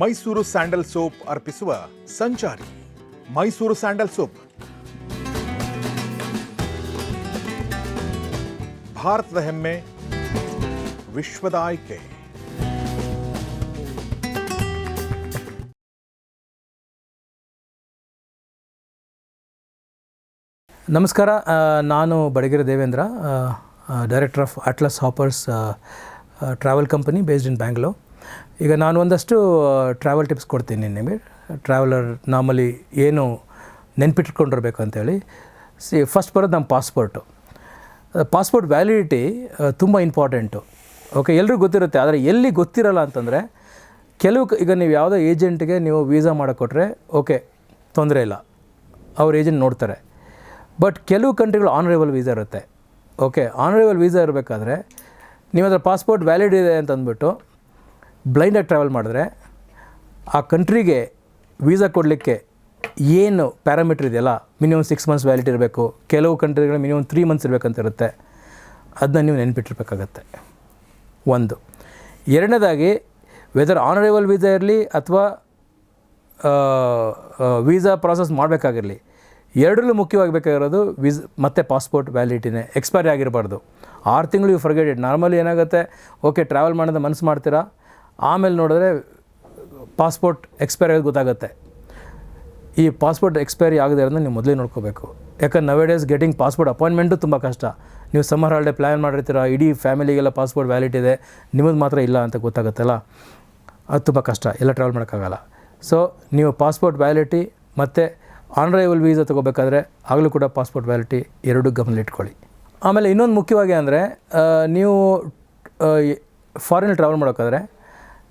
Mysuru sandal soap ಅರ್ಪಿಸುವ ಸಂಚಾರಿ. Mysuru sandal soap. ಭಾರತದ ಹೆಮ್ಮೆ, ವಿಶ್ವದ ಆಯ್ಕೆ. ನಮಸ್ಕಾರ ನಾನು Badagere Devendra director of Atlas Hoppers travel company based in Bangalore ಈಗ ನಾನು ಒಂದಷ್ಟು ಟ್ರಾವೆಲ್ ಟಿಪ್ಸ್ ಕೊಡ್ತೀನಿ ನಿಮಗೆ. ಟ್ರಾವೆಲರ್ ನಾರ್ಮಲಿ ಏನು ನೆನ್ಪಿಟ್ಕೊಂಡಿರ್ಬೇಕು ಅಂತೇಳಿ ಸಿ ಫಸ್ಟ್ ಬರೋದು ನಮ್ಮ ಪಾಸ್ಪೋರ್ಟು ಪಾಸ್ಪೋರ್ಟ್ ವ್ಯಾಲಿಡಿಟಿ ತುಂಬ ಇಂಪಾರ್ಟೆಂಟು ಓಕೆ ಎಲ್ಲರಿಗೂ ಗೊತ್ತಿರುತ್ತೆ, ಆದರೆ ಎಲ್ಲಿ ಗೊತ್ತಿರಲ್ಲ ಅಂತಂದರೆ, ಕೆಲವು ಈಗ ನೀವು ಯಾವುದೋ ಏಜೆಂಟ್ಗೆ ನೀವು ವೀಸಾ ಮಾಡಿಕೊಟ್ರೆ ಓಕೆ ತೊಂದರೆ ಇಲ್ಲ. ಅವ್ರ ಏಜೆಂಟ್ ನೋಡ್ತಾರೆ. ಬಟ್ ಕೆಲವು ಕಂಟ್ರಿಗಳು ಆನರೇಬಲ್ ವೀಸಾ ಇರುತ್ತೆ. ಓಕೆ ಆನರೇಬಲ್ ವೀಸಾ ಇರಬೇಕಾದ್ರೆ, ನೀವು ಅದರ ಪಾಸ್ಪೋರ್ಟ್ ವ್ಯಾಲಿಡ್ ಇದೆ ಅಂತ ಅಂದ್ಬಿಟ್ಟು ಬ್ಲೈಂಡಾಗಿ ಟ್ರಾವೆಲ್ ಮಾಡಿದ್ರೆ ಆ ಕಂಟ್ರಿಗೆ ವೀಸಾ ಕೊಡಲಿಕ್ಕೆ ಏನು ಪ್ಯಾರಾಮೀಟ್ರ್ ಇದೆಯಲ್ಲ? ಮಿನಿಮಮ್ ಸಿಕ್ಸ್ ಮಂತ್ಸ್ ವ್ಯಾಲಿಟಿ ಇರಬೇಕು. ಕೆಲವು ಕಂಟ್ರಿಗಳು ಮಿನಿಮಮ್ ತ್ರೀ ಮಂತ್ಸ್ ಇರಬೇಕಂತ ಇರುತ್ತೆ ಅದನ್ನ ನೀವು ನೆನ್ಪಿಟ್ಟಿರ್ಬೇಕಾಗತ್ತೆ. ಒಂದು. ಎರಡನೇದಾಗಿ ವೆದರ್ ಆನರೇಬಲ್ ವೀಸಾ ಇರಲಿ ಅಥವಾ ವೀಸಾ ಪ್ರಾಸೆಸ್ ಮಾಡಬೇಕಾಗಿರಲಿ, ಎರಡರಲ್ಲೂ ಮುಖ್ಯವಾಗಿ ಬೇಕಾಗಿರೋದು ವೀಸ್ ಮತ್ತು ಪಾಸ್ಪೋರ್ಟ್ ವ್ಯಾಲಿಟಿನೇ ಎಕ್ಸ್ಪೈರಿ ಆಗಿರಬಾರ್ದು. ಆರು ತಿಂಗಳು ಯು ಫರ್ಗೆಟ್ ಇಟ್ ನಾರ್ಮಲಿ ಏನಾಗುತ್ತೆ? ಓಕೆ ಟ್ರಾವೆಲ್ ಮಾಡೋದು ಮನಸ್ಸು ಮಾಡ್ತೀರಾ? ಆಮೇಲೆ ನೋಡಿದ್ರೆ ಪಾಸ್ಪೋರ್ಟ್ ಎಕ್ಸ್ಪೈರಿ ಆಗೋದು ಗೊತ್ತಾಗುತ್ತೆ. ಈ ಪಾಸ್ಪೋರ್ಟ್ ಎಕ್ಸ್ಪೈರಿ ಆಗದೆ ಇರೋದನ್ನ ನೀವು ಮೊದಲೇ ನೋಡ್ಕೋಬೇಕು. ಯಾಕಂದ್ರೆ ನವೆ ಡೇಸ್ ಗೆಟಿಂಗ್ ಪಾಸ್ಪೋರ್ಟ್ ಅಪಾಯಿಂಟ್ಮೆಂಟು ತುಂಬ ಕಷ್ಟ. ನೀವು ಸಮ್ಮರ್ ಹಾಲಿಡೇ ಪ್ಲ್ಯಾನ್ ಮಾಡಿರ್ತೀರ, ಇಡೀ ಫ್ಯಾಮಿಲಿಗೆಲ್ಲ ಪಾಸ್ಪೋರ್ಟ್ ವ್ಯಾಲಿಡ್ ಇದೆ ನಿಮ್ಮದು ಮಾತ್ರ ಇಲ್ಲ ಅಂತ ಗೊತ್ತಾಗುತ್ತಲ್ಲ? ಅದು ತುಂಬ ಕಷ್ಟ, ಎಲ್ಲ ಟ್ರಾವೆಲ್ ಮಾಡೋಕ್ಕಾಗಲ್ಲ. ಸೊ ನೀವು ಪಾಸ್ಪೋರ್ಟ್ ವ್ಯಾಲಿಟಿ ಮತ್ತು ಆನ್ರೈವಲ್ ವೀಸಾ ತೊಗೋಬೇಕಾದ್ರೆ ಆಗಲೂ ಕೂಡ ಪಾಸ್ಪೋರ್ಟ್ ವ್ಯಾಲಿಟಿ ಎರಡೂ ಗಮನದಲ್ಲಿಟ್ಕೊಳ್ಳಿ ಆಮೇಲೆ ಇನ್ನೊಂದು ಮುಖ್ಯವಾಗಿ ಅಂದರೆ ನೀವು ಫಾರಿನ್ ಟ್ರಾವೆಲ್ ಮಾಡೋಕ್ಕಾದ್ರೆ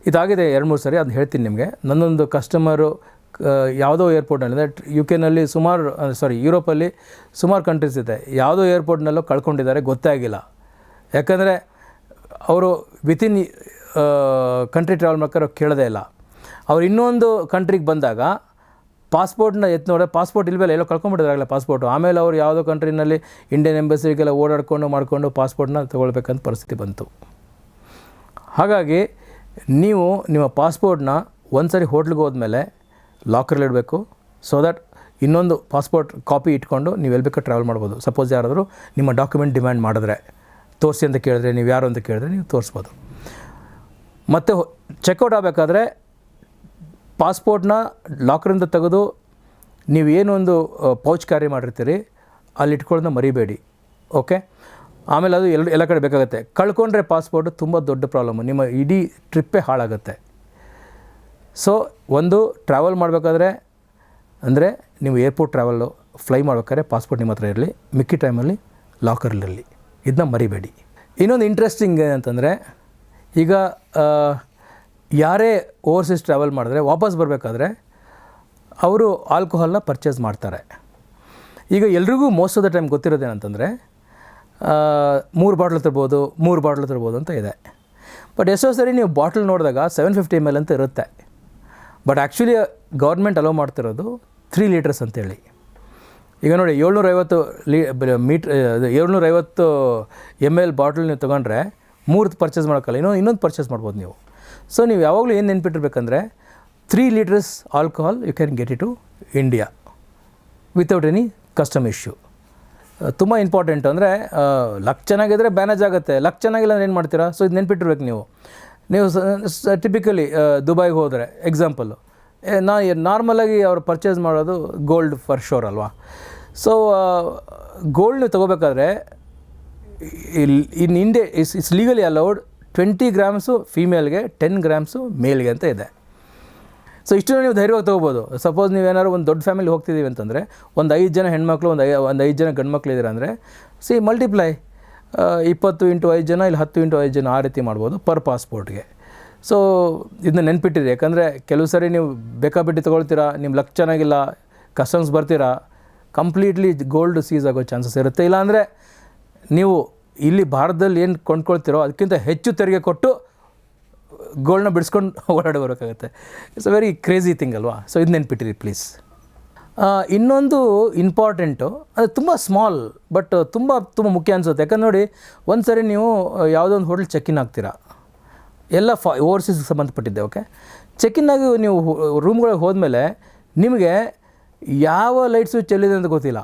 ಇದಾಗಿದೆ ಎರಡು ಮೂರು ಸರಿ ಅದನ್ನ ಹೇಳ್ತೀನಿ ನಿಮಗೆ. ನನ್ನೊಂದು ಕಸ್ಟಮರು ಯಾವುದೋ ಏರ್ಪೋರ್ಟ್ನಲ್ಲಿ ಯು ಕೆನಲ್ಲಿ ಸುಮಾರು ಸಾರಿ ಯುರೋಪಲ್ಲಿ ಸುಮಾರು ಕಂಟ್ರೀಸ್ ಇದೆ. ಯಾವುದೋ ಏರ್ಪೋರ್ಟ್ನಲ್ಲೂ ಕಳ್ಕೊಂಡಿದ್ದಾರೆ, ಗೊತ್ತೇ ಆಗಿಲ್ಲ. ಯಾಕಂದರೆ ಅವರು ವಿತಿನ್ ಕಂಟ್ರಿ ಟ್ರಾವೆಲ್ ಮಾಡ್ಕೊಂಡು ಕೇಳೋದೇ ಇಲ್ಲ. ಅವ್ರು ಇನ್ನೊಂದು ಕಂಟ್ರಿಗೆ ಬಂದಾಗ ಪಾಸ್ಪೋರ್ಟ್ನ ಎತ್ತು ನೋಡಿದ್ರೆ ಪಾಸ್ಪೋರ್ಟ್ ಇಲ್ವಲ್ಲ ಎಲ್ಲೋ ಕಳ್ಕೊಂಬಿಟ್ಟಿದ್ರಾಗಲ್ಲ ಪಾಸ್ಪೋರ್ಟು ಆಮೇಲೆ ಅವ್ರು ಯಾವುದೋ ಕಂಟ್ರಿನಲ್ಲಿ ಇಂಡಿಯನ್ ಎಂಬಸಿಗೆಲ್ಲ ಓಡಾಡ್ಕೊಂಡು ಮಾಡಿಕೊಂಡು ಪಾಸ್ಪೋರ್ಟ್ನ ತೊಗೊಳ್ಬೇಕಂತ ಪರಿಸ್ಥಿತಿ ಬಂತು. ಹಾಗಾಗಿ ನೀವು ನಿಮ್ಮ ಪಾಸ್ಪೋರ್ಟ್ನ ಒಂದು ಸರಿ ಹೋಟ್ಲಿಗೆ ಹೋದ್ಮೇಲೆ ಲಾಕರಲ್ಲಿ ಇಡಬೇಕು. ಸೊ ದಟ್ ಇನ್ನೊಂದು ಪಾಸ್ಪೋರ್ಟ್ ಕಾಪಿ ಇಟ್ಕೊಂಡು ನೀವು ಎಲ್ಲಿ ಟ್ರಾವೆಲ್ ಮಾಡ್ಬೋದು. ಸಪೋಸ್ ಯಾರಾದರೂ ನಿಮ್ಮ ಡಾಕ್ಯುಮೆಂಟ್ ಡಿಮ್ಯಾಂಡ್ ಮಾಡಿದ್ರೆ, ತೋರಿಸಿ ಅಂತ ಕೇಳಿದ್ರೆ, ನೀವು ಯಾರು ಅಂತ ಕೇಳಿದ್ರೆ ನೀವು ತೋರಿಸ್ಬೋದು. ಮತ್ತು ಚೆಕ್ಔಟ್ ಆಗಬೇಕಾದ್ರೆ ಪಾಸ್ಪೋರ್ಟ್ನ ಲಾಕರಿಂದ ತೆಗೆದು ನೀವು ಏನೊಂದು ಪೌಚ್ ಕ್ಯಾರಿ ಮಾಡಿರ್ತೀರಿ, ಅಲ್ಲಿ ಇಟ್ಕೊಳ್ಳೋದನ್ನ ಮರಿಬೇಡಿ. ಓಕೆ ಆಮೇಲೆ ಅದು ಎಲ್ಲ ಎಲ್ಲ ಕಡೆ ಬೇಕಾಗುತ್ತೆ. ಕಳ್ಕೊಂಡ್ರೆ ಪಾಸ್ಪೋರ್ಟ್ ತುಂಬ ದೊಡ್ಡ ಪ್ರಾಬ್ಲಮ್ ನಿಮ್ಮ ಇಡೀ ಟ್ರಿಪ್ಪೇ ಹಾಳಾಗುತ್ತೆ. ಸೊ ಒಂದು ಟ್ರಾವೆಲ್ ಮಾಡಬೇಕಾದ್ರೆ, ಅಂದರೆ ನೀವು ಏರ್ಪೋರ್ಟ್ ಟ್ರಾವೆಲ್ಲು ಫ್ಲೈ ಮಾಡ್ಬೇಕಾದ್ರೆ ಪಾಸ್ಪೋರ್ಟ್ ನಿಮ್ಮ ಹತ್ರ ಇರಲಿ, ಮಿಕ್ಕಿ ಟೈಮಲ್ಲಿ ಲಾಕರ್ಲಿರಲಿ ಇದನ್ನ ಮರಿಬೇಡಿ. ಇನ್ನೊಂದು ಇಂಟ್ರೆಸ್ಟಿಂಗ್ ಏನಂತಂದರೆ, ಈಗ ಯಾರೇ ಓವರ್ಸೀಸ್ ಟ್ರಾವೆಲ್ ಮಾಡಿದ್ರೆ, ವಾಪಸ್ ಬರಬೇಕಾದ್ರೆ, ಅವರು ಆಲ್ಕೋಹಾಲ್ನ ಪರ್ಚೇಸ್ ಮಾಡ್ತಾರೆ. ಈಗ ಎಲ್ರಿಗೂ ಮೋಸ್ಟ್ ಆಫ್ ದ ಟೈಮ್ ಗೊತ್ತಿರೋದೇನಂತಂದರೆ ಮೂರು ಬಾಟ್ಲು ತರ್ಬೋದು ಮೂರು ಬಾಟ್ಲು ತರ್ಬೋದು ಅಂತ ಇದೆ. ಬಟ್ ಎಷ್ಟೋ ಸರಿ ನೀವು ಬಾಟ್ಲ್ ನೋಡಿದಾಗ ಸೆವೆನ್ ಫಿಫ್ಟಿ ಎಂ ಎಲ್ ಅಂತ ಇರುತ್ತೆ. ಬಟ್ ಆ್ಯಕ್ಚುಲಿ ಗೌರ್ಮೆಂಟ್ ಅಲೋ ಮಾಡ್ತಿರೋದು ತ್ರೀ ಲೀಟರ್ಸ್ ಅಂತೇಳಿ. ಈಗ ನೋಡಿ, ಏಳ್ನೂರೈವತ್ತು ಲೀ ಮೀಟ್ರ್ ಏಳ್ನೂರೈವತ್ತು ಎಂ ಎಲ್ ಬಾಟ್ಲ್ ನೀವು ತೊಗೊಂಡ್ರೆ ಮೂರು ಪರ್ಚೇಸ್ ಮಾಡೋಕ್ಕಲ್ಲ, ಇನ್ನೊಂದು ಇನ್ನೊಂದು ಪರ್ಚೇಸ್ ಮಾಡ್ಬೋದು ನೀವು. ಸೊ ನೀವು ಯಾವಾಗಲೂ ಏನು ನೆನ್ಪಿಟ್ಟಿರ್ಬೇಕಂದ್ರೆ three litres alcohol you can get it to India without any custom issue ತುಂಬ ಇಂಪಾರ್ಟೆಂಟ್ ಅಂದರೆ ಲಕ್ ಚೆನ್ನಾಗಿದ್ರೆ ಬ್ಯಾನೇಜ್ ಆಗುತ್ತೆ. ಲಕ್ ಚೆನ್ನಾಗಿಲ್ಲ ಅಂದ್ರೆ ಏನು ಮಾಡ್ತೀರಾ? ಸೊ ಇದು ನೆನ್ಪಿಟ್ಟಿರ್ಬೇಕು ನೀವು. ನೀವು ಟಿಪಿಕಲಿ ದುಬೈಗೆ ಹೋದರೆ ಎಕ್ಸಾಂಪಲ್ಲು ನಾ ನಾರ್ಮಲಾಗಿ ಅವ್ರು ಪರ್ಚೇಸ್ ಮಾಡೋದು ಗೋಲ್ಡ್ ಫಾರ್ ಶೋರ್ ಅಲ್ವಾ? So gold ತೊಗೋಬೇಕಾದ್ರೆ in India is it's legally allowed twenty grams ಫೀಮೇಲ್ಗೆ ten grams ಮೇಲ್ಗೆ ಅಂತ ಇದೆ. ಸೊ ಇಷ್ಟು ನೀವು ಧೈರ್ಯವಾಗಿ ತೊಗೋಬೋದು. ಸಪೋಸ್ ನೀವೇನಾದ್ರು ಒಂದು ದೊಡ್ಡ ಫ್ಯಾಮಿಲಿ ಹೋಗ್ತಿದ್ದೀವಿ ಅಂತಂದರೆ, ಒಂದು ಐದು ಜನ ಹೆಣ್ಮಕ್ಳು, ಒಂದು ಐ, ಒಂದು ಐದು ಜನ ಗಂಡ್ಮಕ್ಳು ಇದ್ದೀರ ಅಂದರೆ ಸಿ ಮಲ್ಟಿಪ್ಲೈ ಇಪ್ಪತ್ತು ಇಂಟು ಐದು ಜನ ಇಲ್ಲಿ ಹತ್ತು ಇಂಟು ಐದು ಜನ ಆ ರೀತಿ ಮಾಡ್ಬೋದು ಪರ್ ಪಾಸ್ಪೋರ್ಟ್ಗೆ ಸೊ ಇದನ್ನ ನೆನ್ಪಿಟ್ಟಿರಿ. ಯಾಕಂದರೆ ಕೆಲವು ಸರಿ ನೀವು ಬೇಕಾಬಿಟ್ಟು ತೊಗೊಳ್ತೀರಾ ನಿಮ್ಮ ಲಕ್ ಚೆನ್ನಾಗಿಲ್ಲ ಕಸ್ಟಮ್ಸ್ ಬರ್ತೀರಾ ಕಂಪ್ಲೀಟ್ಲಿ ಗೋಲ್ಡ್ ಸೀಸ್ ಆಗೋ ಚಾನ್ಸಸ್ ಇರುತ್ತೆ. ಇಲ್ಲಾಂದರೆ ನೀವು ಇಲ್ಲಿ ಭಾರತದಲ್ಲಿ ಏನು ಕೊಂಡ್ಕೊಳ್ತೀರೋ ಅದಕ್ಕಿಂತ ಹೆಚ್ಚು ತೆರಿಗೆ ಕೊಟ್ಟು ಗೋಲ್ಡ್ನ ಬಿಡಿಸ್ಕೊಂಡು ಓಡಾಡಿ ಬರೋಕ್ಕಾಗುತ್ತೆ. It's a very crazy thing ಅಲ್ವಾ? ಸೊ ಇದು ನೆನ್ಪಿಟ್ಟಿರಿ ಪ್ಲೀಸ್ ಇನ್ನೊಂದು ಇಂಪಾರ್ಟೆಂಟು ಅದು ತುಂಬ ಸ್ಮಾಲ್ ಬಟ್ ತುಂಬ ತುಂಬ ಮುಖ್ಯ ಅನಿಸುತ್ತೆ. ಯಾಕಂದ್ರೆ ನೋಡಿ, ಒಂದು ಸರಿ ನೀವು ಯಾವುದೋ ಒಂದು ಹೋಟೆಲ್ ಚೆಕ್ ಇನ್ ಆಗ್ತೀರಾ? ಎಲ್ಲ ಫಾ ಓವರ್ಸೀಸ್ಗೆ ಸಂಬಂಧಪಟ್ಟಿದ್ದೆ ಓಕೆ ಚೆಕ್ಇನ್ನಾಗಿ ನೀವು ರೂಮ್ಗಳಿಗೆ ಹೋದ್ಮೇಲೆ ನಿಮಗೆ ಯಾವ ಲೈಟ್ ಸ್ವಿಚ್ ಎಲ್ಲಿದೆ ಅಂತ ಗೊತ್ತಿಲ್ಲ.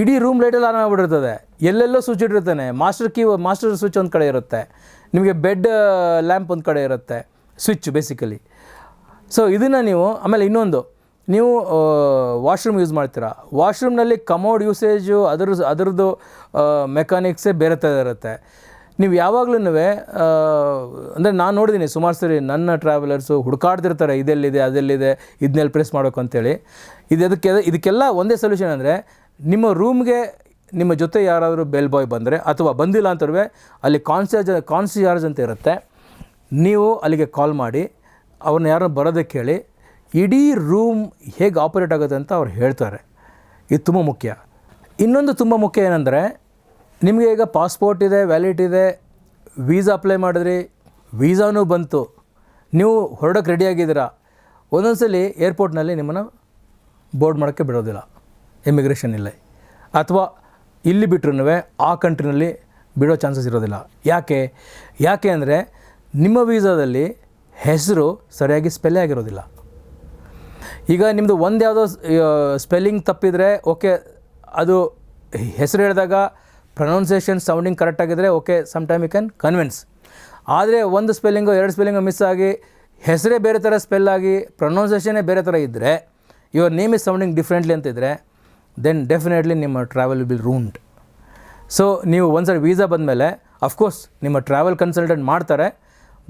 ಇಡೀ ರೂಮ್ ಲೈಟೆಲ್ಲ ಆನ್ ಆಗಿಬಿಟ್ಟಿರ್ತದೆ. ಎಲ್ಲೆಲ್ಲೋ ಸ್ವಿಚ್ ಇಟ್ಟಿರ್ತಾನೆ. ಮಾಸ್ಟರ್ ಕೀ ಮಾಸ್ಟರ್ ಸ್ವಿಚ್ ಒಂದು ಕಡೆ ಇರುತ್ತೆ. ನಿಮಗೆ ಬೆಡ್ ಲ್ಯಾಂಪ್ ಒಂದು ಕಡೆ ಇರುತ್ತೆ, ಸ್ವಿಚ್ ಬೇಸಿಕಲಿ ಸೊ ಇದನ್ನು ನೀವು, ಆಮೇಲೆ ಇನ್ನೊಂದು, ನೀವು ವಾಶ್ರೂಮ್ ಯೂಸ್ ಮಾಡ್ತೀರಾ? ವಾಶ್ರೂಮ್ನಲ್ಲಿ ಕಮೋಡ್ ಯೂಸೇಜು ಅದ್ರ, ಅದರದ್ದು ಮೆಕ್ಯಾನಿಕ್ಸೇ ಬೇರೆ ಥರ ಇರುತ್ತೆ. ನೀವು ಯಾವಾಗಲೂ ಅಂದರೆ ನಾನು ನೋಡಿದ್ದೀನಿ ಸುಮಾರು ಸರಿ ನನ್ನ ಟ್ರಾವೆಲರ್ಸು ಹುಡುಕಾಡ್ತಿರ್ತಾರೆ, ಇದೆಲ್ಲಿದೆ, ಅದೆಲ್ಲಿದೆ ಇದನ್ನೆಲ್ಲಿ ಪ್ರೆಸ್ ಮಾಡಬೇಕು ಅಂತೇಳಿ. ಇದು ಅದಕ್ಕೆ, ಇದಕ್ಕೆಲ್ಲ ಒಂದೇ ಸೊಲ್ಯೂಷನ್ ಅಂದರೆ, ನಿಮ್ಮ ರೂಮ್ಗೆ ನಿಮ್ಮ ಜೊತೆ ಯಾರಾದರೂ ಬೆಲ್ ಬಾಯ್ ಬಂದರೆ ಅಥವಾ ಬಂದಿಲ್ಲ ಅಂತರ್ವೆ ಅಲ್ಲಿ ಕಾನ್ಸಿಯರ್ಜ್ ಕಾನ್ಸಿಯಾರ್ಜ್ ಅಂತ ಇರುತ್ತೆ. ನೀವು ಅಲ್ಲಿಗೆ ಕಾಲ್ ಮಾಡಿ, ಅವ್ರನ್ನ ಯಾರನ್ನ ಬರೋದಕ್ಕೆ ಹೇಳಿ ಇಡೀ ರೂಮ್ ಹೇಗೆ ಆಪರೇಟ್ ಆಗುತ್ತೆ ಅಂತ ಅವ್ರು ಹೇಳ್ತಾರೆ. ಇದು ತುಂಬ ಮುಖ್ಯ. ಇನ್ನೊಂದು ತುಂಬ ಮುಖ್ಯ ಏನಂದರೆ, ನಿಮಗೆ ಈಗ ಪಾಸ್ಪೋರ್ಟ್ ಇದೆ ವ್ಯಾಲಿಡ್ ಇದೆ ವೀಸಾ ಅಪ್ಲೈ ಮಾಡಿದ್ರಿ ವೀಸಾನೂ ಬಂತು, ನೀವು ಹೊರಡೋಕ್ಕೆ ರೆಡಿಯಾಗಿದ್ದೀರಾ ಒಂದೊಂದು ಸಲ ಏರ್ಪೋರ್ಟ್ನಲ್ಲಿ ನಿಮ್ಮನ್ನು ಬೋರ್ಡ್ ಮಾಡೋಕ್ಕೆ ಬಿಡೋದಿಲ್ಲ. ಇಮಿಗ್ರೇಷನ್ ಇಲ್ಲ. ಅಥವಾ ಇಲ್ಲಿ ಬಿಟ್ರೂ ಆ ಕಂಟ್ರಿನಲ್ಲಿ ಬಿಡೋ ಚಾನ್ಸಸ್ ಇರೋದಿಲ್ಲ. ಯಾಕೆ? ಯಾಕೆ ಅಂದರೆ ನಿಮ್ಮ ವೀಸಾದಲ್ಲಿ ಹೆಸರು ಸರಿಯಾಗಿ ಸ್ಪೆಲ್ಲೇ ಆಗಿರೋದಿಲ್ಲ. ಈಗ ನಿಮ್ಮದು ಒಂದು ಯಾವುದೋ ಸ್ಪೆಲ್ಲಿಂಗ್ ತಪ್ಪಿದರೆ ಓಕೆ, ಅದು ಹೆಸರು ಹೇಳಿದಾಗ pronunciation sounding ಕರೆಕ್ಟಾಗಿದ್ದರೆ okay some time you can convince. ಆದರೆ ಒಂದು ಸ್ಪೆಲ್ಲಿಂಗು, ಎರಡು ಸ್ಪೆಲ್ಲಿಂಗು ಮಿಸ್ ಆಗಿ ಹೆಸರೇ ಬೇರೆ ಥರ ಸ್ಪೆಲ್ ಆಗಿ ಪ್ರೊನೌನ್ಸಿಯೇಷನೇ ಬೇರೆ ಥರ ಇದ್ದರೆ your name is sounding differently ಅಂತ ಇದ್ದರೆ ದೆನ್ ಡೆಫಿನೆಟ್ಲಿ ನಿಮ್ಮ ಟ್ರಾವೆಲ್ ವಿಲ್ ರೂನ್ಡ್ ಸೊ ನೀವು ಒಂದು ಸರಿ ವೀಸಾ ಬಂದಮೇಲೆ ಅಫ್ಕೋರ್ಸ್ ನಿಮ್ಮ ಟ್ರಾವೆಲ್ ಕನ್ಸಲ್ಟೆಂಟ್ ಮಾಡ್ತಾರೆ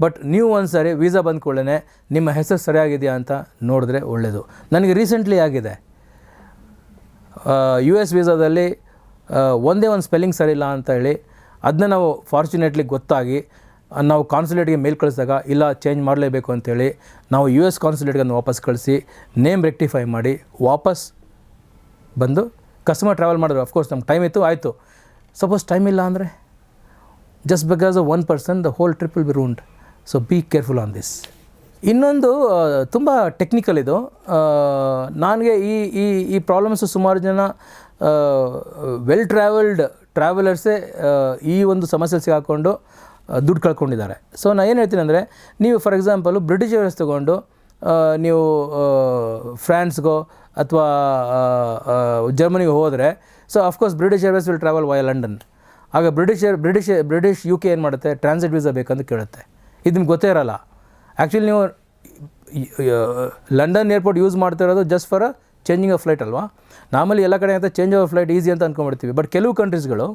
ಬಟ್ ನೀವು ಒಂದು ಸಾರಿ ವೀಸಾ ಬಂದ ಕೂಡಲೇ ನಿಮ್ಮ ಹೆಸರು ಸರಿಯಾಗಿದೆಯಾ ಅಂತ ನೋಡಿದ್ರೆ ಒಳ್ಳೆಯದು ನನಗೆ ರೀಸೆಂಟ್ಲಿ ಆಗಿದೆ. ಯು ಎಸ್ ವೀಸಾದಲ್ಲಿ ಒಂದೇ ಒಂದು ಸ್ಪೆಲ್ಲಿಂಗ್ ಸರಿ ಇಲ್ಲ ಅಂತ ಹೇಳಿ ಅದನ್ನ ನಾವು ಫಾರ್ಚುನೇಟ್ಲಿ ಗೊತ್ತಾಗಿ, ನಾವು ಕಾನ್ಸುಲೇಟ್ಗೆ ಮೇಲ್ ಕಳಿಸಿದಾಗ, ಇಲ್ಲ ಚೇಂಜ್ ಮಾಡಲೇಬೇಕು ಅಂತೇಳಿ ನಾವು ಯು ಎಸ್ ಕಾನ್ಸುಲೇಟ್ಗೆ ವಾಪಸ್ ಕಳಿಸಿ ನೇಮ್ ರೆಕ್ಟಿಫೈ ಮಾಡಿ, ವಾಪಸ್ ಬಂದು ಕಸ್ಟಮರ್ ಟ್ರಾವೆಲ್ ಮಾಡಿದ್ರು. ಅಫ್ಕೋರ್ಸ್ ನಮ್ಗೆ ಟೈಮ್ ಇತ್ತು, ಆಯಿತು. ಸಪೋಸ್ ಟೈಮ್ ಇಲ್ಲ ಅಂದರೆ just because one person the whole trip will be ruined so be careful on this ಇನ್ನೊಂದು ತುಂಬ ಟೆಕ್ನಿಕಲ್ ಇದು. ನನಗೆ ಈ ಈ ಈ ಪ್ರಾಬ್ಲಮ್ಸು ಸುಮಾರು ಜನ ವೆಲ್ ಟ್ರಾವೆಲ್ಡ್ ಟ್ರಾವೆಲರ್ಸೇ ಈ ಒಂದು ಸಮಸ್ಯೆ ಸಿಗಾಕೊಂಡು ದುಡ್ಡು ಕಳ್ಕೊಂಡಿದ್ದಾರೆ. ಸೊ ನಾನು ಏನು ಹೇಳ್ತೀನಿ ಅಂದರೆ, ನೀವು ಫಾರ್ ಎಕ್ಸಾಂಪಲ್ ಬ್ರಿಟಿಷ್ ಏರ್ವೇಸ್ ತೊಗೊಂಡು ನೀವು ಫ್ರಾನ್ಸ್ಗೋ ಅಥವಾ ಜರ್ಮನಿಗೆ ಹೋದರೆ so of course British Airways will travel via London ಆಗ British air British British U K ಏನು ಮಾಡುತ್ತೆ? ಟ್ರಾನ್ಸಿಟ್ ವೀಸಾ ಬೇಕಂತ ಕೇಳುತ್ತೆ. ಇದು ನಿಮ್ಗೆ ಗೊತ್ತೇ ಇರಲ್ಲ. ಆ್ಯಕ್ಚುಲಿ ನೀವು ಲಂಡನ್ ಏರ್ಪೋರ್ಟ್ ಯೂಸ್ ಮಾಡ್ತಿರೋದು just for changing of flight ಅಲ್ವಾ? ನಾರ್ಮಲಿ ಎಲ್ಲ ಕಡೆ ಅಂತ ಚೇಂಜ್ ಆಫ್ ಫ್ಲೈಟ್ ಈಸಿ ಅಂತ ಅಂದ್ಕೊಂಡ್ಬಿಡ್ತೀವಿ ಬಟ್ ಕೆಲವು ಕಂಟ್ರೀಸ್ಗಳು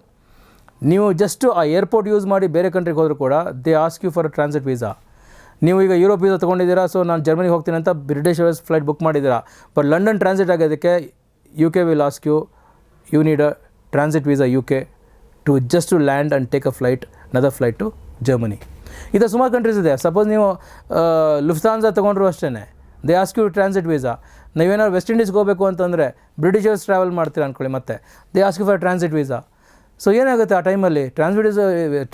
ನೀವು ಜಸ್ಟ್ ಆ ಏರ್ಪೋರ್ಟ್ ಯೂಸ್ ಮಾಡಿ ಬೇರೆ ಕಂಟ್ರಿಗೆ ಹೋದರೂ ಕೂಡ they ask you for transit visa ನೀವು ಈಗ ಯುರೋಪ್ ವೀಸಾ ತೊಗೊಂಡಿದ್ದೀರಾ? ಸೊ ನಾನು ಜರ್ಮನಿಗೆ ಹೋಗ್ತೀನಿ ಅಂತ ಬ್ರಿಟಿಷ್ ಏರ್ವೇಸ್ ಫ್ಲೈಟ್ ಬುಕ್ ಮಾಡಿದ್ದೀರಾ? ಬಟ್ ಲಂಡನ್ ಟ್ರಾನ್ಸಿಟ್ ಆಗೋದಕ್ಕೆ U K will ask you you need a transit visa U K to just to land and take a flight another flight to Germany ಇದು ಸುಮಾರು countries ಇದೆ. Suppose ನೀವು Lufthansa ತೊಗೊಂಡ್ರು ಅಷ್ಟೇ they ask you transit visa ನೀವೇನಾದ್ರು West ಇಂಡೀಸ್ಗೆ ಹೋಗಬೇಕು ಅಂತಂದರೆ ಬ್ರಿಟಿಷರ್ಸ್ ಟ್ರಾವೆಲ್ ಮಾಡ್ತೀರಾ ಅಂದ್ಕೊಳ್ಳಿ ಮತ್ತೆ. They ask you for transit visa so ಏನಾಗುತ್ತೆ ಆ ಟೈಮಲ್ಲಿ ಟ್ರಾನ್ಸಿಟ್ ವೀಸಾ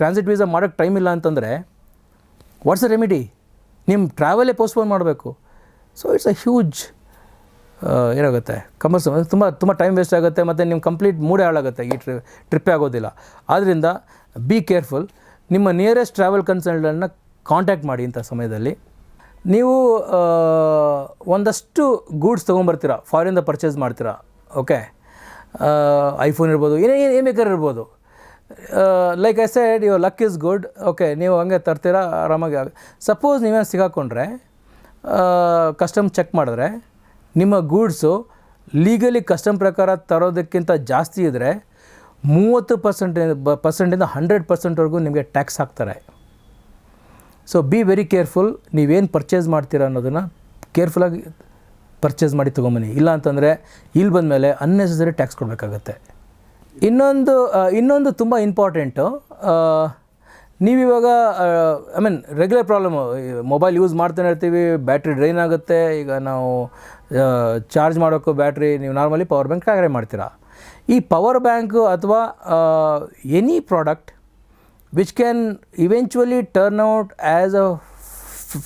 ಟ್ರಾನ್ಸಿಟ್ ವೀಸಾ ಮಾಡೋಕ್ಕೆ ಟೈಮ್ ಇಲ್ಲ ಅಂತಂದರೆ ವಾಟ್ಸ್ ಅ ರೆಮಿಡಿ ನಿಮ್ಮ ಟ್ರಾವೆಲೇ ಪೋಸ್ಟ್ಪೋನ್ ಮಾಡಬೇಕು. ಸೊ ಇಟ್ಸ್ ಅ ಹ್ಯೂಜ್ ಏನಾಗುತ್ತೆ? ಕಮರ್ಸ್ ತುಂಬ ತುಂಬ ಟೈಮ್ ವೇಸ್ಟ್ ಆಗುತ್ತೆ ಮತ್ತು ನಿಮ್ಮ ಕಂಪ್ಲೀಟ್ ಮೂಡೇ ಹಾಳಾಗುತ್ತೆ ಈ ಟ್ರಿ ಟ್ರಿಪ್ಪೇ ಆಗೋದಿಲ್ಲ. ಆದ್ದರಿಂದ ಬಿ ಕೇರ್ಫುಲ್ ನಿಮ್ಮ ನಿಯರೆಸ್ಟ್ ಟ್ರಾವೆಲ್ ಕನ್ಸಲ್ಟನ್ನು ಕಾಂಟ್ಯಾಕ್ಟ್ ಮಾಡಿ ಇಂಥ ಸಮಯದಲ್ಲಿ. ನೀವು ಒಂದಷ್ಟು ಗೂಡ್ಸ್ ತೊಗೊಂಬರ್ತೀರಾ ಫಾರಿನ್ದ ಪರ್ಚೇಸ್ ಮಾಡ್ತೀರಾ ಓಕೆ ಐಫೋನ್ ಇರ್ಬೋದು ಏನೇ, ಏನು ಬೇಕಾದ್ರೂ ಇರ್ಬೋದು. Like I said your luck is good okay ನೀವು ಹಂಗೆ ತರ್ತೀರಾ, ಆರಾಮಾಗಿ ಸಪೋಸ್ ನೀವೇನು ಸಿಗಾಕೊಂಡ್ರೆ ಕಸ್ಟಮ್ ಚೆಕ್ ಮಾಡಿದ್ರೆ, ನಿಮ್ಮ ಗೂಡ್ಸು ಲೀಗಲಿ ಕಸ್ಟಮ್ ಪ್ರಕಾರ ತರೋದಕ್ಕಿಂತ ಜಾಸ್ತಿ ಇದ್ದರೆ ಮೂವತ್ತು ಪರ್ಸೆಂಟ್ ಪರ್ಸೆಂಟಿಂದ ಹಂಡ್ರೆಡ್ ಪರ್ಸೆಂಟ್ವರೆಗೂ ನಿಮಗೆ ಟ್ಯಾಕ್ಸ್ ಹಾಕ್ತಾರೆ. ಸೊ ಬಿ ವೆರಿ ಕೇರ್ಫುಲ್ ನೀವೇನು ಪರ್ಚೇಸ್ ಮಾಡ್ತೀರಾ ಅನ್ನೋದನ್ನು ಕೇರ್ಫುಲ್ಲಾಗಿ ಪರ್ಚೇಸ್ ಮಾಡಿ ತೊಗೊಂಬನ್ನಿ. ಇಲ್ಲ ಅಂತಂದರೆ ಇಲ್ಲಿ ಬಂದಮೇಲೆ ಅನ್ನೆಸೆಸರಿ ಟ್ಯಾಕ್ಸ್ ಕೊಡಬೇಕಾಗತ್ತೆ. ಇನ್ನೊಂದು ಇನ್ನೊಂದು ತುಂಬ important ನೀವಿವಾಗ I mean regular problem mobile use ಮಾಡ್ತಾನೆ ಇರ್ತೀವಿ ಬ್ಯಾಟ್ರಿ ಡ್ರೈನ್ ಆಗುತ್ತೆ, ಈಗ ನಾವು ಚಾರ್ಜ್ ಮಾಡೋಕ್ಕೂ ಬ್ಯಾಟ್ರಿ ನೀವು ನಾರ್ಮಲಿ ಪವರ್ ಬ್ಯಾಂಕ್ ಕಾರ್ಯ ಮಾಡ್ತೀರಾ. ಈ ಪವರ್ ಬ್ಯಾಂಕು ಅಥವಾ any product which can eventually turn out as a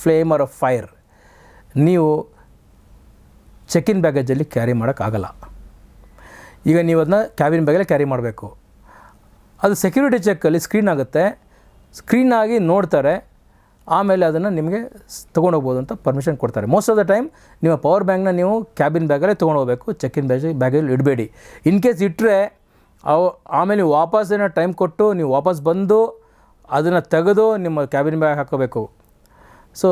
flame or a fire ನೀವು ಚೆಕ್-ಇನ್ ಬ್ಯಾಗೇಜಲ್ಲಿ ಕ್ಯಾರಿ ಮಾಡೋಕ್ಕಾಗಲ್ಲ. ಈಗ ನೀವು ಅದನ್ನ ಕ್ಯಾಬಿನ್ ಬ್ಯಾಗಲ್ಲೇ ಕ್ಯಾರಿ ಮಾಡಬೇಕು. ಅದು ಸೆಕ್ಯೂರಿಟಿ ಚೆಕ್ಕಲ್ಲಿ ಸ್ಕ್ರೀನ್ ಆಗುತ್ತೆ. ಸ್ಕ್ರೀನ್ ಆಗಿ ನೋಡ್ತಾರೆ. ಆಮೇಲೆ ಅದನ್ನು ನಿಮಗೆ ತೊಗೊಂಡೋಗ್ಬೋದು ಅಂತ ಪರ್ಮಿಷನ್ ಕೊಡ್ತಾರೆ. ಮೋಸ್ಟ್ ಆಫ್ ದ ಟೈಮ್ ನಿಮ್ಮ ಪವರ್ ಬ್ಯಾಂಕ್ನ ನೀವು ಕ್ಯಾಬಿನ್ ಬ್ಯಾಗಲ್ಲೇ ತೊಗೊಂಡೋಗ್ಬೇಕು ಇನ್ ಬ್ಯಾಗ್ ಬ್ಯಾಗಲ್ಲಿ ಇಡಬೇಡಿ. ಇನ್ ಕೇಸ್ ಇಟ್ಟರೆ ಅವು ಆಮೇಲೆ ನೀವು ವಾಪಸ್ ಏನೋ ಟೈಮ್ ಕೊಟ್ಟು ನೀವು ವಾಪಸ್ ಬಂದು ಅದನ್ನು ತೆಗೆದು ನಿಮ್ಮ ಕ್ಯಾಬಿನ್ ಬ್ಯಾಗ್ ಹಾಕೋಬೇಕು. ಸೊ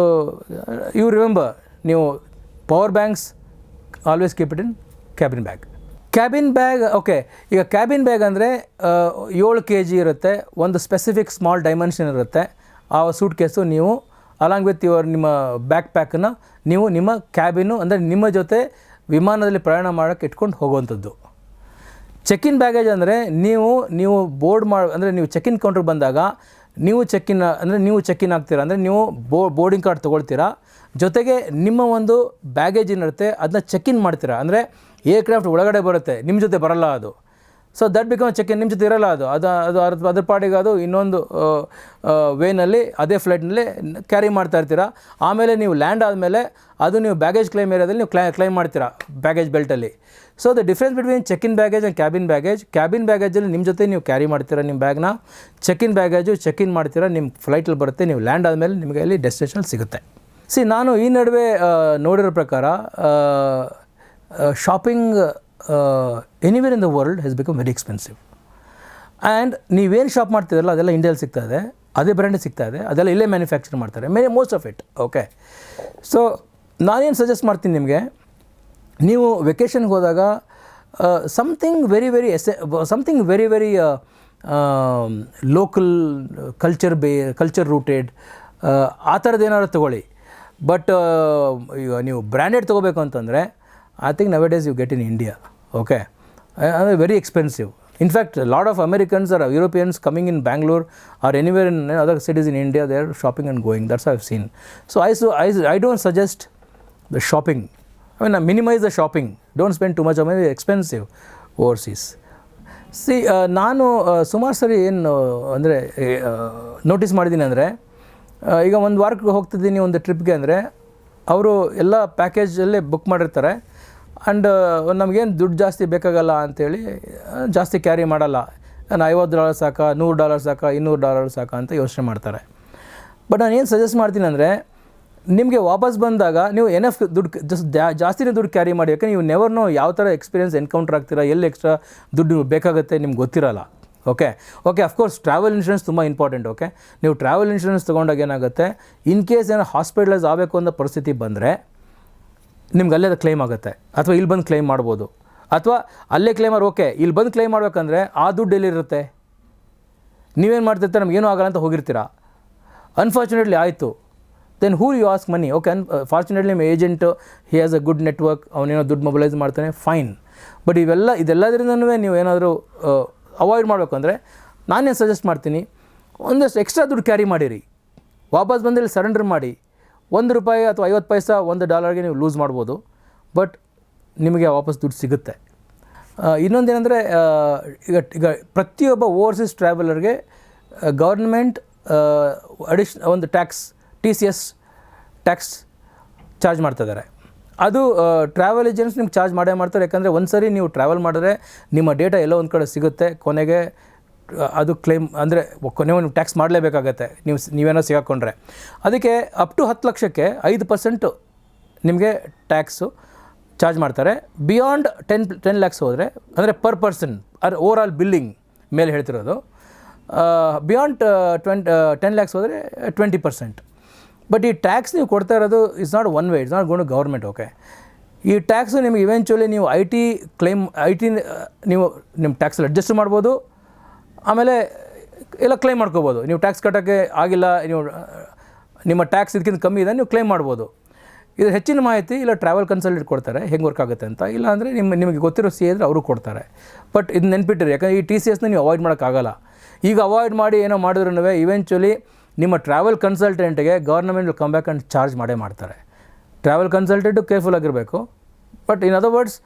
ಯು ರಿಮೆಂಬರ್ ನೀವು power banks always keep it in cabin bag cabin bag okay ಈಗ ಕ್ಯಾಬಿನ್ ಬ್ಯಾಗ್ ಅಂದರೆ ಏಳು ಕೆ ಜಿ ಇರುತ್ತೆ, ಒಂದು ಸ್ಪೆಸಿಫಿಕ್ ಸ್ಮಾಲ್ ಡೈಮೆನ್ಷನ್ ಇರುತ್ತೆ. ಆ ಸೂಟ್ ಕೇಸು ನೀವು ಅಲಾಂಗ್ ವಿತ್ ಯುವರ್ ನಿಮ್ಮ ಬ್ಯಾಕ್ ಪ್ಯಾಕನ್ನು ನೀವು ನಿಮ್ಮ ಕ್ಯಾಬಿನ್ನು ಅಂದರೆ ನಿಮ್ಮ ಜೊತೆ ವಿಮಾನದಲ್ಲಿ ಪ್ರಯಾಣ ಮಾಡೋಕ್ಕೆ ಇಟ್ಕೊಂಡು ಹೋಗುವಂಥದ್ದು. ಚೆಕ್ ಇನ್ ಬ್ಯಾಗೇಜ್ ಅಂದರೆ ನೀವು ನೀವು ಬೋರ್ಡ್ ಮಾಡಿ, ಅಂದರೆ ನೀವು ಚೆಕ್ ಇನ್ ಕೌಂಟ್ರ್ ಬಂದಾಗ, ನೀವು ಚೆಕ್ ಇನ್ ಅಂದರೆ ನೀವು ಚೆಕ್ ಇನ್ ಆಗ್ತೀರಾ, ಅಂದರೆ ನೀವು ಬೋ ಬೋರ್ಡಿಂಗ್ ಕಾರ್ಡ್ ತೊಗೊಳ್ತೀರಾ, ಜೊತೆಗೆ ನಿಮ್ಮ ಒಂದು ಬ್ಯಾಗೇಜ್ ಏನಿರುತ್ತೆ, ಅದನ್ನ ಚೆಕ್ ಇನ್ ಮಾಡ್ತೀರಾ, ಅಂದರೆ ಏರ್ಕ್ರಾಫ್ಟ್ ಒಳಗಡೆ ಬರುತ್ತೆ ನಿಮ್ಮ ಜೊತೆ ಬರಲ್ಲ ಅದು. So that become check in ನಿಮ್ಮ ಜೊತೆ ಇರಲ್ಲ ಅದು. ಅದು ಅದು ಅದ್ರ ಅದ್ರ ಪಾಡಿಗೆ ಅದು ಇನ್ನೊಂದು ವೇನಲ್ಲಿ ಅದೇ ಫ್ಲೈಟ್ನಲ್ಲಿ ಕ್ಯಾರಿ ಮಾಡ್ತಾ ಇರ್ತೀರಾ. ಆಮೇಲೆ ನೀವು ಲ್ಯಾಂಡ್ ಆದಮೇಲೆ ಅದು ನೀವು ಬ್ಯಾಗೇಜ್ ಕ್ಲೈಮ್ ಏರಿಯಾದಲ್ಲಿ ನೀವು ಕ್ಲೈ ಕ್ಲೈಮ್ ಮಾಡ್ತೀರಾ baggage ಬೆಲ್ಟಲ್ಲಿ so the difference between check in baggage and cabin baggage cabin ಬ್ಯಾಗೇಜಲ್ಲಿ ನಿಮ್ಮ ಜೊತೆ ನೀವು ಕ್ಯಾರಿ ಮಾಡ್ತೀರಾ ನಿಮ್ಮ ಬ್ಯಾಗ್ನ check in baggage check in ಮಾಡ್ತೀರಾ ನಿಮ್ಮ ಫ್ಲೈಟಲ್ಲಿ ಬರುತ್ತೆ, ನೀವು ಲ್ಯಾಂಡ್ ಆದಮೇಲೆ ನಿಮಗೆ ಅಲ್ಲಿ ಡೆಸ್ಟಿನೇಷನ್ ಸಿಗುತ್ತೆ. ಸಿ ನಾನು ಈ ನಡುವೆ ನೋಡಿರೋ ಪ್ರಕಾರ shopping anywhere in the world has become very expensive and ನೀವೇನು ಶಾಪ್ ಮಾಡ್ತಿದ್ರಲ್ಲ ಅದೆಲ್ಲ ಇಂಡಿಯಲ್ಲಿ ಸಿಗ್ತಾ ಇದೆ. ಅದೇ ಬ್ರ್ಯಾಂಡ್ ಸಿಗ್ತಾ ಇದೆ. ಅದೆಲ್ಲ ಇಲ್ಲೇ ಮ್ಯಾನುಫ್ಯಾಕ್ಚರ್ ಮಾಡ್ತಾರೆ. May most of it okay so ನಾನೇನು ಸಜೆಸ್ಟ್ ಮಾಡ್ತೀನಿ ನಿಮಗೆ? ನೀವು ವೆಕೇಷನ್ಗೆ ಹೋದಾಗ something very very ಎಸೆ something very very local culture ಬೇ ಕಲ್ಚರ್ ರೂಟೆಡ್ ಆ ಥರದ್ದು ಏನಾದ್ರು ತೊಗೊಳ್ಳಿ. ಬಟ್ ಈಗ ನೀವು ಬ್ರ್ಯಾಂಡೆಡ್ ತೊಗೋಬೇಕು ಅಂತಂದರೆ I think nowadays you get in India okay ಅಂದರೆ very expensive in fact lot of Americans or Europeans coming in Bangalore or anywhere in other cities in India they are shopping and going that's I've seen so I so I I don't suggest the shopping I mean minimise the shopping don't spend too much ಆಮೇಲೆ expensive overseas ಸಿ ನಾನು ಸುಮಾರು ಸರಿ ಏನು ಅಂದರೆ notice ಮಾಡಿದ್ದೀನಿ ಅಂದರೆ ಈಗ ಒಂದು ವಾರಕ್ಕೆ ಹೋಗ್ತಿದ್ದೀನಿ ಒಂದು ಟ್ರಿಪ್ಗೆ ಅಂದರೆ, ಅವರು ಎಲ್ಲ ಪ್ಯಾಕೇಜಲ್ಲೇ ಬುಕ್ ಮಾಡಿರ್ತಾರೆ. ಆ್ಯಂಡ್ ನಮಗೇನು ದುಡ್ಡು ಜಾಸ್ತಿ ಬೇಕಾಗಲ್ಲ ಅಂಥೇಳಿ ಜಾಸ್ತಿ ಕ್ಯಾರಿ ಮಾಡಲ್ಲ. ನಾನು ಐವತ್ತು ಡಾಲರ್ ಸಾಕ, ನೂರು ಡಾಲರ್ ಸಾಕ, ಇನ್ನೂರು ಡಾಲರ್ ಸಾಕ ಅಂತ ಯೋಚನೆ ಮಾಡ್ತಾರೆ. ಬಟ್ ನಾನು ಏನು ಸಜೆಸ್ಟ್ ಮಾಡ್ತೀನಿ ಅಂದರೆ, ನಿಮಗೆ ವಾಪಸ್ ಬಂದಾಗ ನೀವು ಎನಫ್ ದುಡ್ಡು ಜಸ್ಟ್ ಜಾಸ್ತಿನೇ ದುಡ್ಡು ಕ್ಯಾರಿ ಮಾಡಿ. ಯಾಕಂದ್ರೆ ನೀವು ನೆವರ್ ನೋ ಯಾವ ಥರ ಎಕ್ಸ್ಪೀರಿಯನ್ಸ್ ಎನ್ಕೌಂಟರ್ ಆಗ್ತೀರಾ, ಎಲ್ಲಿ ಎಕ್ಸ್ಟ್ರಾ ದುಡ್ಡು ಬೇಕಾಗುತ್ತೆ ನಿಮ್ಗೆ ಗೊತ್ತಿರಲ್ಲ. Okay okay of course travel insurance ತುಂಬ ಇಂಪಾರ್ಟೆಂಟ್ ಓಕೆ ನೀವು ಟ್ರಾವೆಲ್ ಇನ್ಶೂರೆನ್ಸ್ ತೊಗೊಂಡಾಗ ಏನಾಗುತ್ತೆ ಇನ್ ಕೇಸ್ ಏನೋ ಹಾಸ್ಪಿಟಲೈಸ್ ಆಗಬೇಕು ಅನ್ನೋ ಪರಿಸ್ಥಿತಿ ಬಂದರೆ ನಿಮ್ಗೆ ಅಲ್ಲೇ ಅದು ಕ್ಲೈಮ್ ಆಗುತ್ತೆ. ಅಥವಾ ಇಲ್ಲಿ ಬಂದು ಕ್ಲೈಮ್ ಮಾಡ್ಬೋದು. ಅಥವಾ ಅಲ್ಲೇ ಕ್ಲೈಮ್ ಮಾಡಿ ಓಕೆ ಇಲ್ಲಿ ಬಂದು ಕ್ಲೈಮ್ ಮಾಡಬೇಕಂದ್ರೆ ಆ ದುಡ್ಡು ಎಲ್ಲಿರುತ್ತೆ? ನೀವೇನು ಮಾಡ್ತಿರ್ತೀರ? ನಮಗೇನು ಆಗಲ್ಲ ಅಂತ ಹೋಗಿರ್ತೀರಾ? ಅನ್ಫಾರ್ಚುನೇಟ್ಲಿ ಆಯಿತು. Then who you ask money okay unfortunately ನಿಮ್ಮ agent he has a good network ಅವನೇನೋ ದುಡ್ಡು ಮೊಬೈಲೈಸ್ ಮಾಡ್ತಾನೆ ಫೈನ್ ಬಟ್ ಇವೆಲ್ಲ ಇದೆಲ್ಲದರಿಂದನೂ ನೀವು ಏನಾದರೂ ಅವಾಯ್ಡ್ ಮಾಡಬೇಕು ಅಂದರೆ ನಾನೇನು ಸಜೆಸ್ಟ್ ಮಾಡ್ತೀನಿ? ಒಂದಷ್ಟು ಎಕ್ಸ್ಟ್ರಾ ದುಡ್ಡು ಕ್ಯಾರಿ ಮಾಡಿರಿ. ವಾಪಸ್ ಬಂದಲ್ಲಿ ಸರೆಂಡರ್ ಮಾಡಿ. ಒಂದು ರೂಪಾಯಿ ಅಥವಾ ಐವತ್ತು ಪೈಸಾ ಒಂದು ಡಾಲರ್ಗೆ ನೀವು ಲೂಸ್ ಮಾಡ್ಬೋದು. ಬಟ್ ನಿಮಗೆ ವಾಪಸ್ ದುಡ್ಡು ಸಿಗುತ್ತೆ. ಇನ್ನೊಂದೇನೆಂದರೆ ಈಗ ಈಗ ಪ್ರತಿಯೊಬ್ಬ ಓವರ್ಸೀಸ್ ಟ್ರಾವೆಲರ್ಗೆ ಗೌರ್ಮೆಂಟ್ ಅಡಿಷನ್ ಒಂದು tax T C S tax charge ಮಾಡ್ತಿದ್ದಾರೆ. ಅದು ಟ್ರಾವೆಲ್ ಏಜೆನ್ಸ್ ನಿಮ್ಗೆ ಚಾರ್ಜ್ ಮಾಡೇ ಮಾಡ್ತಾರೆ. ಯಾಕಂದರೆ ಒಂದು ಸರಿ ನೀವು ಟ್ರಾವೆಲ್ ಮಾಡಿದ್ರೆ ನಿಮ್ಮ ಡೇಟಾ ಎಲ್ಲೋ ಒಂದು ಕಡೆ ಸಿಗುತ್ತೆ. ಕೊನೆಗೆ ಅದು ಕ್ಲೇಮ್ ಅಂದರೆ ಕೊನೆ ನೀವು ಟ್ಯಾಕ್ಸ್ ಮಾಡಲೇಬೇಕಾಗತ್ತೆ. ನೀವು ನೀವೇನೋ ಸಿಗಾಕೊಂಡ್ರೆ. ಅದಕ್ಕೆ ಅಪ್ ಟು ಹತ್ತು ಲಕ್ಷಕ್ಕೆ ಐದು ಪರ್ಸೆಂಟು ನಿಮಗೆ ಟ್ಯಾಕ್ಸು ಚಾರ್ಜ್ ಮಾಡ್ತಾರೆ. ಬಿಯಾಂಡ್ ಟೆನ್ ಟೆನ್ ಲ್ಯಾಕ್ಸ್ ಹೋದರೆ, ಅಂದರೆ ಪರ್ ಪರ್ಸನ್ ಅದು ಓವರ್ ಆಲ್ ಬಿಲ್ಲಿಂಗ್ ಮೇಲೆ ಹೇಳ್ತಿರೋದು ಬಿಯಾಂಡ್ ಟ್ವೆಂಟ್ ಟೆನ್ ಲ್ಯಾಕ್ಸ್ ಹೋದರೆ ಟ್ವೆಂಟಿ ಪರ್ಸೆಂಟ್ ಬಟ್ ಈ ಟ್ಯಾಕ್ಸ್ ನೀವು ಕೊಡ್ತಾ ಇರೋದು it's not one way it's not ಗೋಣು government okay ಈ ಟ್ಯಾಕ್ಸು ನಿಮಗೆ ಇವೆಂಚುಲಿ ನೀವು I T claim I T ನೀವು ನಿಮ್ಮ ಟ್ಯಾಕ್ಸಲ್ಲಿ ಅಡ್ಜಸ್ಟ್ ಮಾಡ್ಬೋದು. ಆಮೇಲೆ ಎಲ್ಲ ಕ್ಲೈಮ್ ಮಾಡ್ಕೋಬೋದು. ನೀವು ಟ್ಯಾಕ್ಸ್ ಕಟ್ಟೋಕ್ಕೆ ಆಗಿಲ್ಲ, ನೀವು, ನಿಮ್ಮ ಟ್ಯಾಕ್ಸ್ ಇದಕ್ಕಿಂತ ಕಮ್ಮಿ ಇದೆ, ನೀವು ಕ್ಲೈಮ್ ಮಾಡ್ಬೋದು. ಇದು ಹೆಚ್ಚಿನ ಮಾಹಿತಿ ಇಲ್ಲ ಟ್ರಾವೆಲ್ ಕನ್ಸಲ್ಟೆಂಟ್ ಕೊಡ್ತಾರೆ, ಹೆಂಗೆ ವರ್ಕ್ ಆಗುತ್ತೆ ಅಂತ. ಇಲ್ಲ ಅಂದರೆ ನಿಮ್ಮ, ನಿಮಗೆ ಗೊತ್ತಿರೋ ಸಿ ಅಂದರೆ ಅವರು ಕೊಡ್ತಾರೆ. ಬಟ್ ಇದು ನೆನ್ಪಿಟ್ಟಿರಿ, ಯಾಕಂದರೆ ಈ ಟಿ ಸಿ ಎಸ್ನ ನೀವು ಅವಾಯ್ಡ್ ಮಾಡೋಕ್ಕಾಗಲ್ಲ. ಈಗ ಅವಾಯ್ಡ್ ಮಾಡಿ ಏನೋ ಮಾಡಿದ್ರೂ ಇವೆಂಚುಲಿ ನಿಮ್ಮ travel ಕನ್ಸಲ್ಟೆಂಟ್ಗೆ government come back and charge ಮಾಡೇ ಮಾಡ್ತಾರೆ. ಟ್ರಾವೆಲ್ ಕನ್ಸಲ್ಟೆಂಟು ಕೇರ್ಫುಲ್ ಆಗಿರಬೇಕು. ಬಟ್ ಇನ್ ಅದರ್ ವರ್ಡ್ಸ್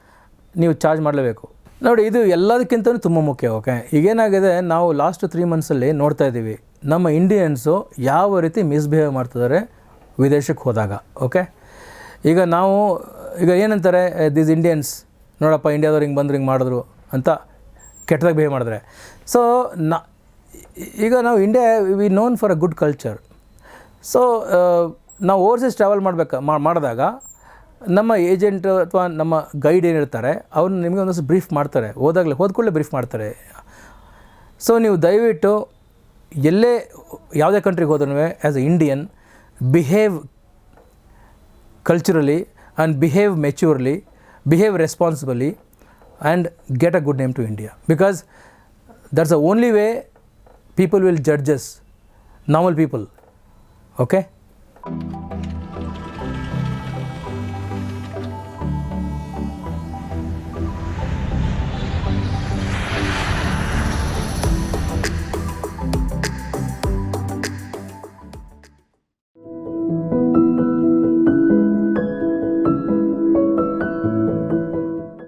ನೀವು ಚಾರ್ಜ್ ಮಾಡಲೇಬೇಕು. ನೋಡಿ, ಇದು ಎಲ್ಲದಕ್ಕಿಂತಲೂ ತುಂಬ ಮುಖ್ಯ ಓಕೆ ಈಗೇನಾಗಿದೆ, ನಾವು ಲಾಸ್ಟ್ ತ್ರೀ ಮಂತ್ಸಲ್ಲಿ ನೋಡ್ತಾ ಇದ್ದೀವಿ, ನಮ್ಮ ಇಂಡಿಯನ್ಸು ಯಾವ ರೀತಿ ಮಿಸ್ಬಿಹೇವ್ ಮಾಡ್ತಿದ್ದಾರೆ ವಿದೇಶಕ್ಕೆ ಹೋದಾಗ ಓಕೆ ಈಗ ನಾವು, ಈಗ ಏನಂತಾರೆ ದಿಸ್ ಇಂಡಿಯನ್ಸ್ ನೋಡಪ್ಪ ಇಂಡಿಯಾದವ್ರು ಹಿಂಗೆ ಬಂದ್ರೆ, ಹಿಂಗೆ ಮಾಡಿದ್ರು ಅಂತ ಕೆಟ್ಟದಾಗಿ ಬಿಹೇವ್ ಮಾಡಿದ್ರೆ. ಸೊ ನಾ, ಈಗ ನಾವು India we known for a good culture so ನಾವು ಓವರ್ಸೀಸ್ ಟ್ರಾವೆಲ್ ಮಾಡಬೇಕು ಮಾಡಿದಾಗ ನಮ್ಮ ಏಜೆಂಟ್ ಅಥವಾ ನಮ್ಮ ಗೈಡ್ ಏನಿರ್ತಾರೆ ಅವ್ರು ನಿಮಗೆ ಒಂದಷ್ಟು ಬ್ರೀಫ್ ಮಾಡ್ತಾರೆ ಹೋದಾಗಲೇ ಹೋದ ಕೂಡಲೇ ಬ್ರೀಫ್ ಮಾಡ್ತಾರೆ ಸೊ ನೀವು ದಯವಿಟ್ಟು ಎಲ್ಲೇ ಯಾವುದೇ ಕಂಟ್ರಿಗೆ ಹೋದ್ರೂ as a Indian behave culturally and behave maturely, behave responsibly, and get a good name to India. Because that's the only way people will normal people. Okay?